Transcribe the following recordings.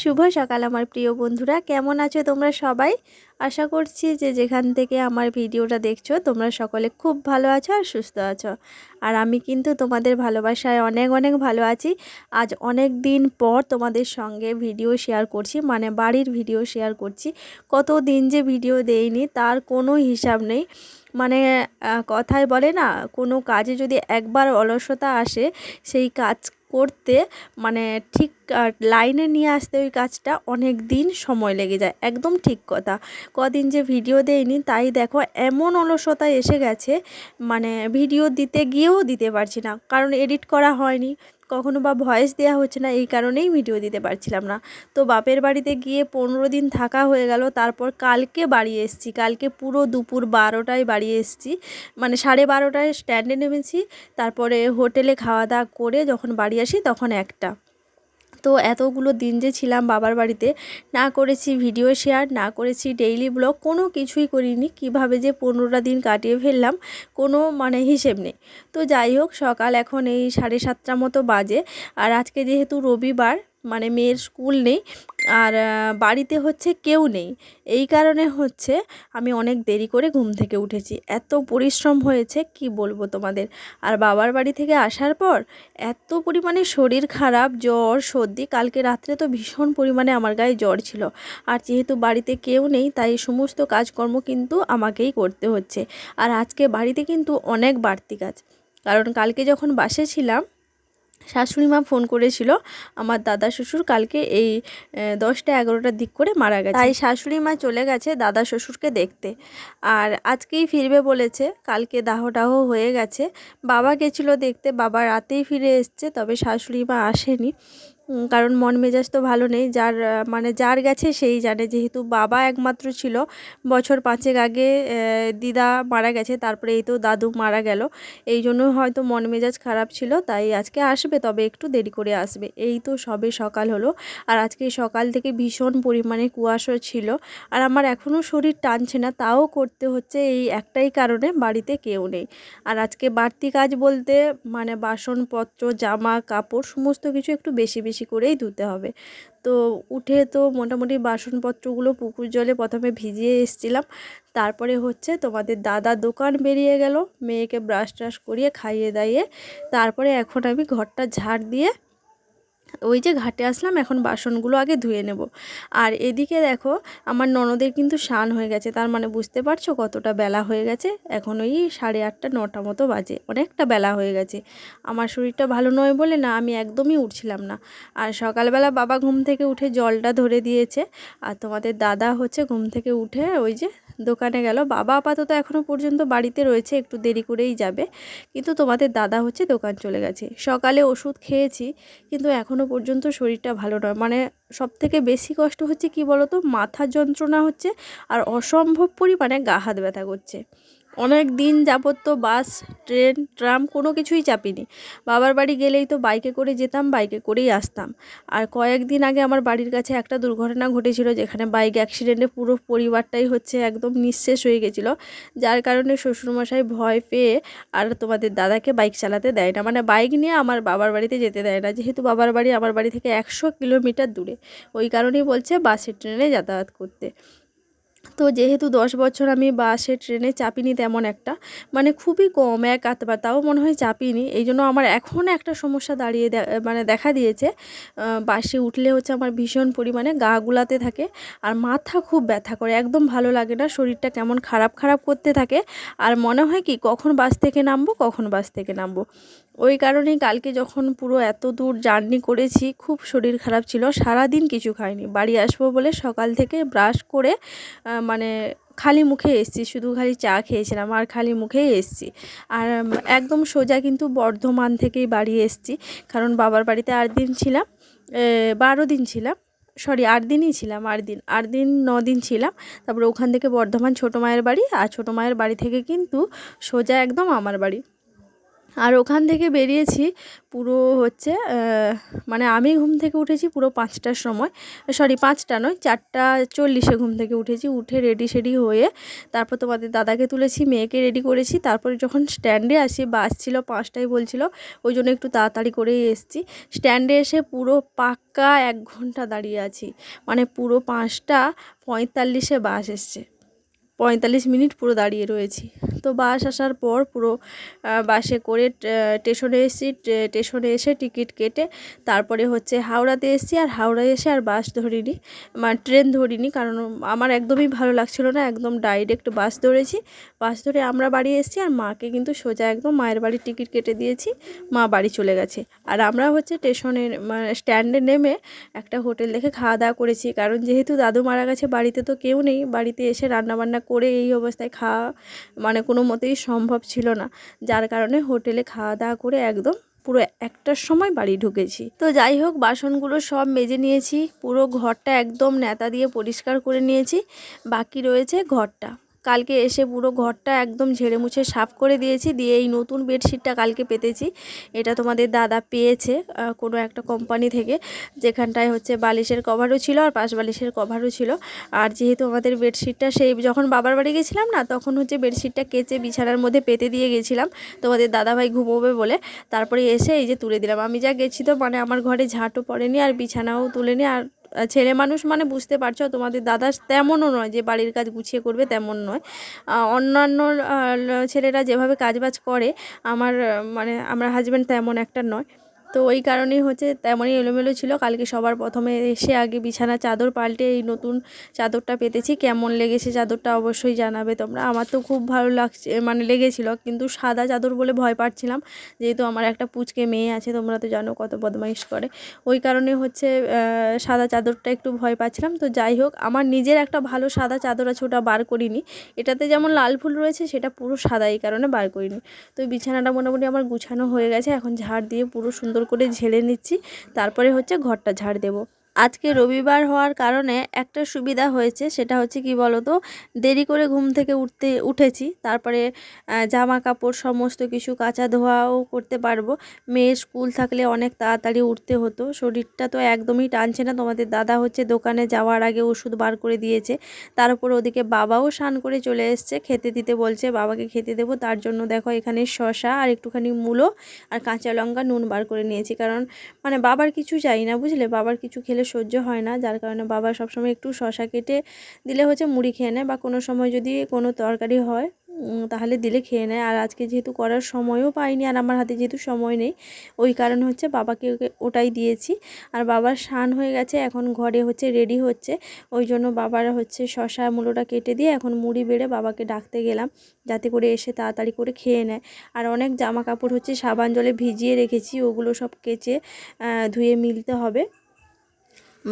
শুভ সকাল আমার প্রিয় বন্ধুরা। কেমন আছো তোমরা সবাই? আশা করছি যে যেখান থেকে আমার ভিডিওটা দেখছ, তোমরা সকলে খুব ভালো আছো আর সুস্থ আছো। আর আমি কিন্তু তোমাদের ভালোবাসায় অনেক অনেক ভালো আছি। আজ অনেক দিন পর তোমাদের সঙ্গে ভিডিও শেয়ার করছি মানে বাড়ির ভিডিও শেয়ার করছি। কত দিন যে ভিডিও দেইনি, তার কোনো হিসাব নেই। মানে কথায় বলে না, কোনো কাজে যদি একবার অলসতা আসে, সেই কাজ করতে মানে ঠিক লাইনে নিয়ে আসতে ওই কাজটা অনেক দিন সময় লেগে যায়। একদম ঠিক কথা। কদিন যে ভিডিও দেয়নি তাই দেখো এমন অলসতা এসে গেছে মানে ভিডিও দিতে গিয়েও দিতে পারছি না, কারণ এডিট করা হয়নি। কখনো বা ভয়েস দেওয়া হচ্ছে না, এই কারণেই ভিডিও দিতে পারছিলাম না। তো বাপের বাড়িতে গিয়ে পনেরো দিন থাকা হয়ে গেল, তারপর কালকে বাড়ি এসছি। কালকে পুরো দুপুর বারোটায় বাড়ি এসছি। মানে সাড়ে বারোটায় স্ট্যান্ডে নেমেছি, তারপরে হোটেলে খাওয়া দাওয়া করে যখন বাড়ি আসি তখন একটা। তো এতগুলো দিন যে ছিলাম বাবার বাড়িতে, না করেছি ভিডিও শেয়ার না করেছি ডেইলি ব্লগ কোনো কিছুই করিনি। কীভাবে যে পনেরোটা দিন কাটিয়ে ফেললাম, কোনো মানে হিসেব নেই। তো যাই হোক, সকাল এখন এই সাড়ে সাতটা মতো বাজে। আর আজকে যেহেতু রবিবার মানে মেয়ের স্কুল নেই আর বাড়িতে হচ্ছে কেউ নেই। এই কারণে হচ্ছে আমি অনেক দেরি করে ঘুম থেকে উঠেছি। এত পরিশ্রম হয়েছে, কি বলব তোমাদের? আর বাবার বাড়ি থেকে আসার পর এত পরিমাণে শরীর খারাপ, জ্বর, সর্দি, কালকে রাত্রে তো ভীষণ পরিমাণে আমার গায়ে জ্বর ছিল। আর যেহেতু বাড়িতে কেউ নেই, তাই সমস্ত কাজকর্ম কিন্তু আমাকেই করতে হচ্ছে। আর আজকে বাড়িতে কিন্তু অনেক বাড়তি কাজ। কারণ কালকে যখন বাসে ছিলাম শাশুড়ি মা ফোন করেছিল, আমার দাদা শ্বশুর কালকে এই দশটা এগারোটার দিক করে মারা গেছে। তাই শাশুড়ি মা চলে গেছে দাদা শ্বশুরকে দেখতে। আর আজকেই ফিরবে বলেছে, কালকে দাহ দাহ হয়ে গেছে। বাবা গেছিল দেখতে, বাবা রাতেই ফিরে এসছে, তবে শাশুড়ি মা আসেনি। কারণ মন মেজাজ তো ভালো নেই। যার মানে যার গেছে সেই জানে। যেহেতু বাবা একমাত্র ছিল, বছর পাঁচেক আগে দিদা মারা গেছে, তারপরে এই তো দাদু মারা গেল। এই জন্য হয়তো মন মেজাজ খারাপ ছিল, তাই আজকে আসবে, তবে একটু দেরি করে আসবে। এই তো সবে সকাল হলো, আর আজকে সকাল থেকে ভীষণ পরিমাণে কুয়াশা ছিল। আর আমার এখনও শরীর টানছে না, তাও করতে হচ্ছে এই একটাই কারণে বাড়িতে কেউ নেই। আর আজকে বাড়তি কাজ বলতে মানে বাসনপত্র, জামা, কাপড়, সমস্ত কিছু একটু বেশি বেশি বেশি করেই ধুতে হবে। তো উঠে তো মোটামুটি বাসনপত্রগুলো পুকুর জলে প্রথমে ভিজিয়ে এসছিলাম। তারপরে হচ্ছে তোমাদের দাদা দোকান বেরিয়ে গেল। মেয়েকে ব্রাশ ট্রাশ করিয়ে খাইয়ে দাইয়ে তারপরে এখন আমি ঘরটা ঝাড় দিয়ে ওই যে ঘাটে আসলাম, এখন বাসনগুলো আগে ধুয়ে নেব। আর এদিকে দেখো, আমার ননদের কিন্তু শান হয়ে গেছে। তার মানে বুঝতে পারছ কতটা বেলা হয়ে গেছে? এখন ওই সাড়ে আটটা, নটা মতো বাজে। অনেকটা বেলা হয়ে গেছে। আমার শরীরটা ভালো নয় বলে না, আমি একদমই উঠছিলাম না। আর সকালবেলা বাবা ঘুম থেকে উঠে জলটা ধরে দিয়েছে। আর তোমাদের দাদা হচ্ছে ঘুম থেকে উঠে ওই যে দোকানে গেল। বাবা আপাতত এখনও পর্যন্ত বাড়িতে রয়েছে, একটু দেরি করেই যাবে। কিন্তু তোমাদের দাদা হচ্ছে দোকান চলে গেছে। সকালে ওষুধ খেয়েছি, কিন্তু এখনও পর্যন্ত শরীরটা ভালো নয়। মানে সব থেকে বেশি কষ্ট হচ্ছে কি বলতো? মাথা যন্ত্রণা হচ্ছে আর অসম্ভব পরিমাণে গা হাত ব্যথা করছে। অনেক দিন যাবত তো বাস, ট্রেন, ট্রাম কোনো কিছুই চাপিনি। বাবার বাড়ি গেলেই তো বাইকে করে যেতাম, বাইকে করেই আসতাম। আর কয়েকদিন আগে আমার বাড়ির কাছে একটা দুর্ঘটনা ঘটেছিল যেখানে বাইক অ্যাক্সিডেন্টে পুরো পরিবারটাই হচ্ছে একদম নিঃশেষ হয়ে গেছিল। যার কারণে শ্বশুরমশাই ভয় পেয়ে আর তোমাদের দাদাকে বাইক চালাতে দেয় না। মানে বাইক নিয়ে আমার বাবার বাড়িতে যেতে দেয় না। যেহেতু বাবার বাড়ি আমার বাড়ি থেকে একশো কিলোমিটার দূরে। ওই কারণেই বলছে বাসে, ট্রেনে যাতায়াত করতে। তো যেহেতু দশ বছর আমি বাসে, ট্রেনে চাপিনি তেমন একটা মানে খুবই কম, এক আধবার, তাও মনে হয় চাপিনি। এই জন্য আমার এখন একটা সমস্যা দাঁড়িয়ে মানে দেখা দিয়েছে। বাসে উঠলে হচ্ছে আমার ভীষণ পরিমাণে গা গুলাতে থাকে আর মাথা খুব ব্যথা করে, একদম ভালো লাগে না, শরীরটা কেমন খারাপ খারাপ করতে থাকে। আর মনে হয় কি, কখন বাস থেকে নামবো, কখন বাস থেকে নামবো। ওই কারণেই কালকে যখন পুরো এত দূর জার্নি করেছি, খুব শরীর খারাপ ছিল। সারা দিন কিছু খাইনি। বাড়ি আসব বলে সকাল থেকে ব্রাশ করে মানে খালি মুখে এসছি। শুধু খালি চা খেয়েছিলাম আর খালি মুখেই এসছি। আর একদম সোজা কিন্তু বর্ধমান থেকেই বাড়ি এসছি। কারণ বাবার বাড়িতে আট দিন ছিলাম বারো দিন ছিলাম। সরি, আট দিনই ছিলাম, আট দিন। আট দিন, ন দিন ছিলাম। তারপরে ওখান থেকে বর্ধমান ছোটো মায়ের বাড়ি। আর ছোটো মায়ের বাড়ি থেকে কিন্তু সোজা একদম আমার বাড়ি। আর ওখান থেকে বেরিয়েছি পুরো হচ্ছে মানে আমি ঘুম থেকে উঠেছি পুরো পাঁচটার সময় সরি পাঁচটা নয়, চারটা চল্লিশে ঘুম থেকে উঠেছি, উঠে রেডি সেডি হয়ে তারপর তোমাদের দাদাকে তুলেছি, মেয়েকে রেডি করেছি, তারপরে যখন স্ট্যান্ডে আসি বাস ছিল পাঁচটায় বলছিল, ওই জন্য একটু তাড়াতাড়ি করেই এসছি। স্ট্যান্ডে এসে পুরো পাক্কা এক ঘণ্টা দাঁড়িয়ে আছি মানে পুরো পাঁচটা পঁয়তাল্লিশে বাস এসছে। পঁয়তাল্লিশ মিনিট পুরো দাঁড়িয়ে রয়েছি। তো বাস আসার পর পুরো বাসে করে স্টেশনে এসেছি স্টেশনে এসে টিকিট কেটে তারপরে হচ্ছে হাওড়াতে এসেছি আর হাওড়ায় এসে আর বাস ধরিনি। মানে ট্রেন ধরিনি কারণ আমার একদমই ভালো লাগছিল না, একদম ডাইরেক্ট বাস ধরেছি। বাস ধরে আমরা বাড়ি এসেছি আর মাকে কিন্তু সোজা একদম মায়ের বাড়ির টিকিট কেটে দিয়েছি, মা বাড়ি চলে গেছে। আর আমরা হচ্ছে স্টেশনের মানে স্ট্যান্ডে নেমে একটা হোটেল দেখে খাওয়া দাওয়া করেছি। কারণ যেহেতু দাদু মারা গেছে, বাড়িতে তো কেউ নেই, বাড়িতে এসে রান্নাবান্না করে এই অবস্থায় খাওয়া মানে কোনো মতেই সম্ভব ছিল না। যার কারণে হোটেলে খাওয়া দাওয়া করে একদম পুরো একটার সময় বাড়ি ঢুকেছি। তো যাই হোক, বাসনগুলো সব মেজে নিয়েছি, পুরো ঘরটা একদম নেতা দিয়ে পরিষ্কার করে নিয়েছি, বাকি রয়েছে ঘরটা। কালকে এসে পুরো ঘরটা একদম ঝেড়ে মুছে সাফ করে দিয়েছি, দিয়ে এই নতুন বেডশিটটা কালকে পেতেছি। এটা তোমাদের দাদা পেয়েছে কোনো একটা কোম্পানি থেকে, যেখানটায় হচ্ছে বালিশের কভারও ছিল আর পাশ বালিশের কভারও ছিল। আর যেহেতু আমাদের বেডশিটটা সেই, যখন বাবার বাড়ি গেছিলাম না, তখন হচ্ছে বেডশিটটা কেচে বিছানার মধ্যে পেতে দিয়ে গেছিলাম। তোমাদের দাদাভাই ঘুমোবে বলে। তারপরে এসে এই যে তুলে দিলাম। আমি যা গেছি তো মানে আমার ঘরে ঝাঁটও পড়েনি আর বিছানাও তুলেনি। আর ছেলে মানুষ মানে বুঝতে পারছ, তোমাদের দাদা তেমনও নয়, যে বাড়ির কাজ গুছিয়ে করবে তেমন নয়। অন্যান্য ছেলেরা যেভাবে কাজবাজ করে, আমার মানে আমার হাজব্যান্ড তেমন একটা নয়। তো ওই কারণেই হচ্ছে তেমনই এলোমেলো ছিল। কালকে সবার প্রথমে এসে আগে বিছানা, চাদর পাল্টে এই নতুন চাদরটা পেতেছি। কেমন লেগেছে চাদরটা অবশ্যই জানাবে তোমরা। আমার তো খুব ভালো লাগছে মানে লেগেছিলো, কিন্তু সাদা চাদর বলে ভয় পাচ্ছিলাম। যেহেতু আমার একটা পুচকে মেয়ে আছে, তোমরা তো জানো কত বদমাইশ করে। ওই কারণে হচ্ছে সাদা চাদরটা একটু ভয় পাচ্ছিলাম। তো যাই হোক, আমার নিজের একটা ভালো সাদা চাদর আছে, ওটা বার করিনি। এটাতে যেমন লাল ফুল রয়েছে, সেটা পুরো সাদা এই কারণে বার করিনি। তো বিছানাটা মোটামুটি আমার গুছানো হয়ে গেছে। এখন ঝাড় দিয়ে পুরো সুন্দর সুন্দর করে ঝেড়ে নিচ্ছি। তারপরে হচ্ছে ঘরটা ঝাড় দেবো। আজকে রবিবার হওয়ার কারণে একটা সুবিধা হয়েছে, সেটা হচ্ছে কি বলতো, দেরি করে ঘুম থেকে উঠতে, উঠেছি। তারপরে জামা কাপড় সমস্ত কিছু, কাঁচা ধোয়াও করতে পারব। মেয়ের স্কুল থাকলে অনেক তাড়াতাড়ি উঠতে হতো। শরীরটা তো একদমই টানছে না। তোমাদের দাদা হচ্ছে দোকানে যাওয়ার আগে ওষুধ বার করে দিয়েছে। তার উপর ওদিকে বাবাও স্নান করে চলে এসছে। খেতে দিতে বলছে, বাবাকে খেতে দেবো। তার জন্য দেখো এখানে শশা আর একটুখানি মূলো আর কাঁচা লঙ্কা নুন বার করে নিয়েছি। কারণ মানে বাবার কিছু চাই না, বুঝলে? বাবার কিছু খেলে সহ্য হয় না, যার কারণে বাবা সবসময় একটু শশা কেটে দিলে হচ্ছে মুড়ি খেয়ে নেয় বা কোনো সময় যদি কোনো তরকারি হয় তাহলে দিলে খেয়ে নেয়। আর আজকে যেহেতু করার সময়ও পাইনি আর আমার হাতে যেহেতু সময় নেই, ওই কারণ হচ্ছে বাবাকে ওটাই দিয়েছি। আর বাবার স্নান হয়ে গেছে, এখন ঘরে হচ্ছে রেডি হচ্ছে। ওই জন্য বাবার হচ্ছে শশা মূলোটা কেটে দিয়ে এখন মুড়ি বেড়ে বাবাকে ডাকতে গেলাম, যাতে করে এসে তাড়াতাড়ি করে খেয়ে নেয়। আর অনেক জামা কাপড় হচ্ছে সাবান জলে ভিজিয়ে রেখেছি, ওগুলো সব কেচে ধুয়ে মিলতে হবে।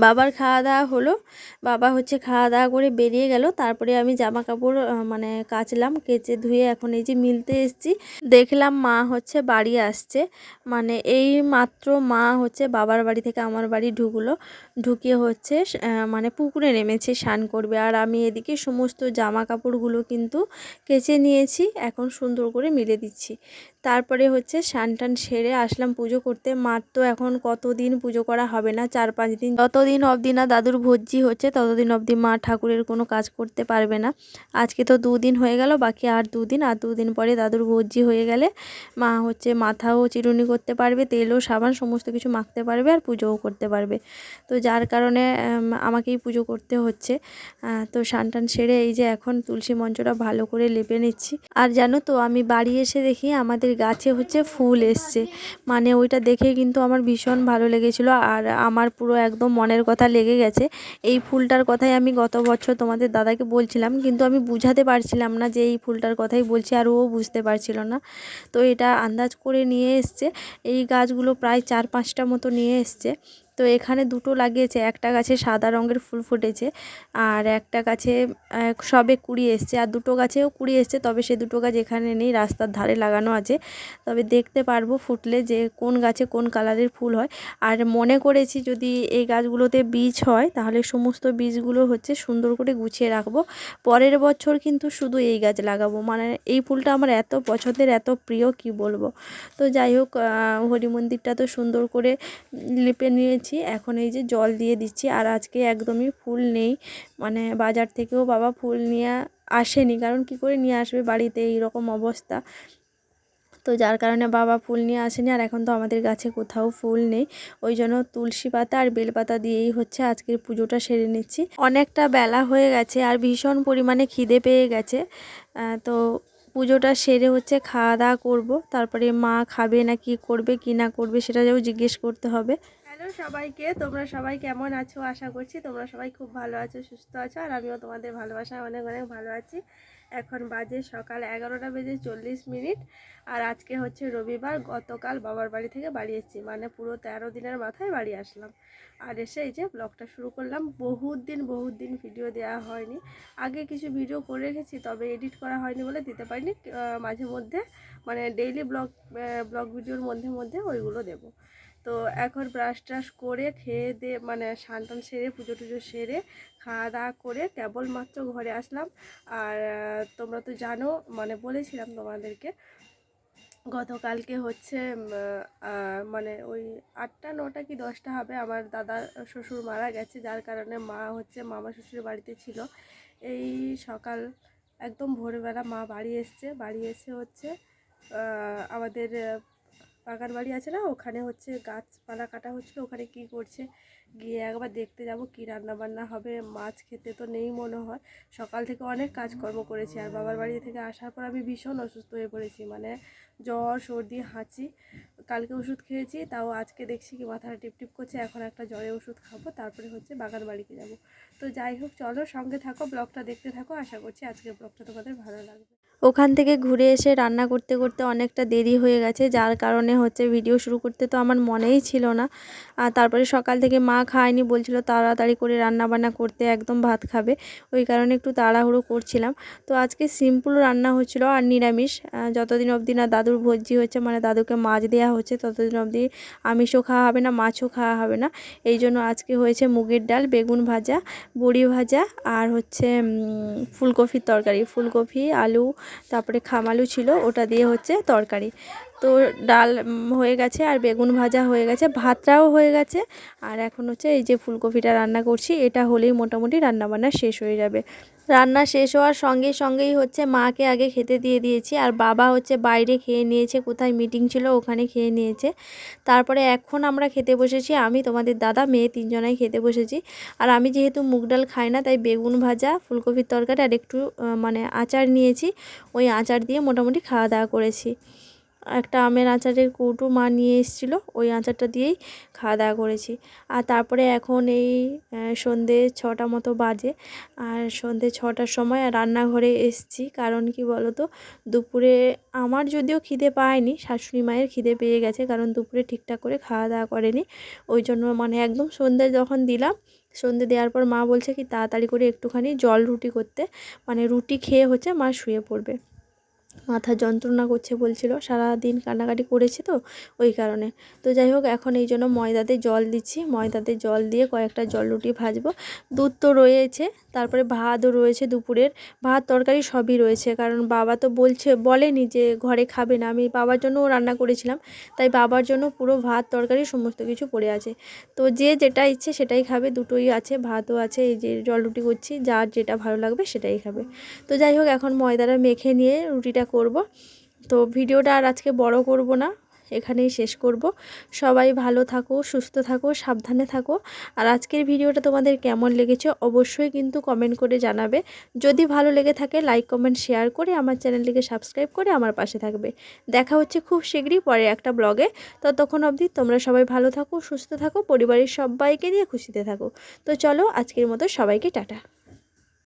বাবার খাওয়া দাওয়া হলো। বাবা হচ্ছে খাওয়া দাওয়া করে বেরিয়ে গেল। তারপরে আমি জামা কাপড় মানে কাচলাম, কেচে ধুয়ে এখন এই যে মিলতে এসেছি। দেখলাম মা হচ্ছে বাড়ি আসছে। মানে এই মাত্র মা হচ্ছে বাবার বাড়ি থেকে আমার বাড়ি ঢুকলো। ঢুকিয়ে হচ্ছে মানে পুকুরে নেমেছে, স্নান করবে। আর আমি এদিকে সমস্ত জামা কাপড়গুলো কিন্তু কেচে নিয়েছি। এখন সুন্দর করে মিলে দিচ্ছি। তারপরে হচ্ছে স্নান টান সেরে আসলাম পুজো করতে। মার তো এখন কতদিন পুজো করা হবে না? চার পাঁচ দিন যতদিন অবধি না দাদুর ভোজ্জি হচ্ছে, ততদিন অবধি মা ঠাকুরের কোনো কাজ করতে পারবে না। আজকে তো দুদিন হয়ে গেল, বাকি আর দুদিন আর দুদিন পরে দাদুর ভোজ্জি হয়ে গেলে মা হচ্ছে মাথাও চিরুনি করতে পারবে, তেলও সাবান সমস্ত কিছু মাখতে পারবে আর পুজোও করতে পারবে। তো যার কারণে আমাকেই পুজো করতে হচ্ছে। তো স্নান টান সেরে এই যে এখন তুলসী মঞ্চটা ভালো করে লেপে নিচ্ছি। আর জানো তো, আমি বাড়ি এসে দেখি আমাদের গাছে হচ্ছে ফুল এসছে। মানে ওইটা দেখে কিন্তু আমার ভীষণ ভালো লেগেছিলো, আর আমার পুরো একদম মনের কথা লেগে গেছে। এই ফুলটার কথাই আমি গত বছর তোমাদের দাদাকে বলছিলাম, কিন্তু আমি বুঝাতে পারছিলাম না যে এই ফুলটার কথাই বলছি, আর ও বুঝতে পারছিল না। তো এটা আন্দাজ করে নিয়ে এসছে। এই গাছগুলো প্রায় চার পাঁচটা মতো নিয়ে এসছে। তো এখানে দুটো লাগিয়েছে, একটা গাছে সাদা রঙের ফুল ফুটেছে আর একটা গাছে সবে কুড়ি এসছে আর দুটো গাছেও কুড়ি এসছে, তবে সে দুটো গাছ এখানে নেই, রাস্তার ধারে লাগানো আছে। তবে দেখতে পারব ফুটলে যে কোন গাছে কোন কালারের ফুল হয়। আর মনে করেছি যদি এই গাছগুলোতে বীজ হয়, তাহলে সমস্ত বীজগুলো হচ্ছে সুন্দর করে গুছিয়ে রাখব। পরের বছর কিন্তু শুধু এই গাছ লাগাবো। মানে এই ফুলটা আমার এত পছন্দের, এত প্রিয়, কি বলব? তো যাই হোক হরি মন্দিরটা তো সুন্দর করে লিপে নিয়েছি। এখন এই যে জল দিয়ে দিচ্ছি আর আজকে একদমই ফুল নেই। মানে বাজার থেকেও বাবা ফুল নিয়ে আসেনি। কারণ কি করে নিয়ে আসবে বাড়িতে? এই রকম অবস্থা। তো যার কারণে বাবা ফুল নিয়ে আসেনি আর এখন তো আমাদের গাছে কোথাও ফুল নেই। ওই জন্য তুলসী পাতা আর বেলপাতা দিয়েই হচ্ছে আজকের পুজোটা সেরে নিচ্ছি। অনেকটা বেলা হয়ে গেছে আর ভীষণ পরিমাণে খিদে পেয়ে গেছে। তো পুজোটা সেরে হচ্ছে খাওয়া দাওয়া করব। তারপরে মা খাবে না কি করবে, কি না করবে সেটা যেও জিজ্ঞেস করতে হবে। হ্যালো সবাইকে। তোমরা সবাই কেমন আছো? আশা করছি তোমরা সবাই খুব ভালো আছো, সুস্থ আছো, আর আমিও তোমাদের ভালোবাসায় অনেক অনেক ভালো আছি। এখন বাজে সকাল এগারোটা বেজে চল্লিশ মিনিট, আর আজকে হচ্ছে রবিবার, গতকাল বাবার বাড়ি থেকে বাড়ি এসেছি। মানে পুরো তেরো দিনের মাথায় বাড়ি আসলাম। আর এসে এই যে ব্লগটা শুরু করলাম। বহুত দিন বহুত দিন ভিডিও দেওয়া হয়নি। আগে কিছু ভিডিও করে রেখেছি, তবে এডিট করা হয়নি বলে দিতে পারিনি। মাঝে মধ্যে মানে ডেইলি ব্লগ ব্লগ ভিডিওর মধ্যে মধ্যে ওইগুলো দেবো। তো এখন ব্রাশ ট্রাশ করে খেয়ে দিয়ে মানে স্নান টান সেরে, পুজো টুজো সেরে খাওয়া দাওয়া করে কেবলমাত্র ঘরে আসলাম। আর তোমরা তো জানো মানে বলেছিলাম তোমাদেরকে, গতকালকে হচ্ছে মানে ওই আটটা, নটা কি দশটা হবে আমার দাদা, শ্বশুর মারা গেছে। যার কারণে মা হচ্ছে মামা শ্বশুরের বাড়িতে ছিল। এই সকাল একদম ভোরবেলা মা বাড়ি এসছে। বাড়ি এসে হচ্ছে আমাদের বাগান বাড়ি আছে না, ওখানে হচ্ছে গাছপালা কাটা হচ্ছিল, ওখানে কি করছে? গিয়ে একবার দেখতে যাব কি রান্না বান্না হবে, মাছ খেতে তো নেই মনে হয়। সকাল থেকে অনেক কাজকর্ম করেছি আর বাবার বাড়ি থেকে আসার পর আমি ভীষণ অসুস্থ হয়ে পড়েছি মানে জ্বর, সর্দি, হাঁচি। কালকে ওষুধ খেয়েছি, তাও আজকে দেখছি কি মাথাটা টিপটিপ করছে, এখন একটা জ্বরে ওষুধ খাব, তারপরে হচ্ছে বাগান বাড়িতে যাব। তো যাই হোক, চলো সঙ্গে থাকো, ব্লগটা দেখতে থাকো, আশা করছি আজকের ব্লগটা তোমাদের ভালো লাগবে। ওখান থেকে ঘুরে এসে রান্না করতে করতে অনেকটা দেরি হয়ে গেছে। যার কারণে হচ্ছে ভিডিও শুরু করতে তো আমার মনেই ছিল না। আর তারপরে সকাল থেকে মা খায়নি, বলছিল তাড়াতাড়ি করে রান্না বান্না করতে একদম ভাত খাবে। ওই কারণে একটু তাড়াহুড়ো করছিলাম। তো আজকে সিম্পল রান্না হচ্ছিল আর নিরামিষ। যতদিন অবধি না দাদুর ভোজি হচ্ছে মানে দাদুকে মাছ দেওয়া হচ্ছে, ততদিন অবধি আমিষও খাওয়া হবে না, মাছও খাওয়া হবে না। এই জন্য আজকে হয়েছে মুগের ডাল, বেগুন ভাজা, বড়ি ভাজা আর হচ্ছে ফুলকপির তরকারি। ফুলকপি, আলু তারপরে খামালু ছিল ওটা দিয়ে হচ্ছে তরকারি। তো ডাল হয়ে গেছে আর বেগুন ভাজা হয়ে গেছে ভাতটাও হয়ে গেছে। আর এখন হচ্ছে এই যে ফুলকপিটা রান্না করছি, এটা হলেই মোটামুটি রান্নাবান্না শেষ হয়ে যাবে। রান্না শেষ হওয়ার সঙ্গে সঙ্গেই হচ্ছে মাকে আগে খেতে দিয়ে দিয়েছি, আর বাবা হচ্ছে বাইরে খেয়ে নিয়েছে, কোথায় মিটিং ছিল ওখানে খেয়ে নিয়েছে। তারপরে এখন আমরা খেতে বসেছি, আমি, তোমাদের দাদা, মেয়ে তিনজনাই খেতে বসেছি। আর আমি যেহেতু মুগ ডাল খাই না, তাই বেগুন ভাজা, ফুলকপির তরকারি আর একটু মানে আচার নিয়েছি। ওই আচার দিয়ে মোটামুটি খাওয়া দাওয়া করেছি। একটা আমের আচারের কৌটো মা নিয়ে এসেছিল, ওই আচারটা দিয়েই খাওয়া দাওয়া করেছি। আর তারপরে এখন এই সন্ধে ছটা মতো বাজে। আর সন্ধে ছটার সময় রান্নাঘরে এসছি, কারণ কি বলো তো দুপুরে আমার যদিও খিদে পায়নি, শাশুড়ি মায়ের খিদে পেয়ে গেছে, কারণ দুপুরে ঠিকঠাক করে খাওয়া দাওয়া করেনি। ওই জন্য মানে একদম সন্ধে যখন দিলাম, সন্ধে দেওয়ার পর মা বলছে কি, তাড়াতাড়ি করে একটুখানি জল রুটি করতে। মানে রুটি খেয়ে হচ্ছে মা শুয়ে পড়বে। মাথা যন্ত্রণা করছে বলছিল সারা দিন কান্নাকাটি করেছে তো, ওই কারণে। তো যাই হোক, এখন এই জন্য ময়দাতে জল দিচ্ছি। ময়দাতে জল দিয়ে কয়েকটা জল রুটি ভাজবো। দুধ তো রয়েছে, তারপরে ভাতও রয়েছে দুপুরের। ভাত, তরকারি সবই রয়েছে, কারণ বাবা তো বলছে, বলেনি যে ঘরে খাবে না। আমি বাবার জন্যও রান্না করেছিলাম, তাই বাবার জন্য পুরো ভাত, তরকারি সমস্ত কিছু পড়ে আছে। তো যে যেটা ইচ্ছে সেটাই খাবে, দুটোই আছে, ভাতও আছে, এই যে জল রুটি করছি, যার যেটা ভালো লাগবে সেটাই খাবে। তো যাই হোক, এখন ময়দাটা মেখে নিয়ে রুটিটা করব। তো ভিডিওটা আর আজকে বড় করব না, এখানেই শেষ করব। সবাই ভালো থাকো, সুস্থ থাকো, সাবধানে থাকো। আর আজকের ভিডিওটা তোমাদের কেমন লেগেছে অবশ্যই কিন্তু কমেন্ট করে জানাবে। যদি ভালো লেগে থাকে লাইক কমেন্ট শেয়ার করে আমার চ্যানেলটিকে সাবস্ক্রাইব করে আমার পাশে থাকবে। দেখা হচ্ছে খুব শীঘ্রই পরে একটা ব্লগে ততক্ষণ অবধি তোমরা সবাই ভালো থাকো, সুস্থ থাকো, পরিবারের সবাইকে নিয়ে খুশিতে থাকো। তো চলো আজকের মতো সবাইকে টাটা।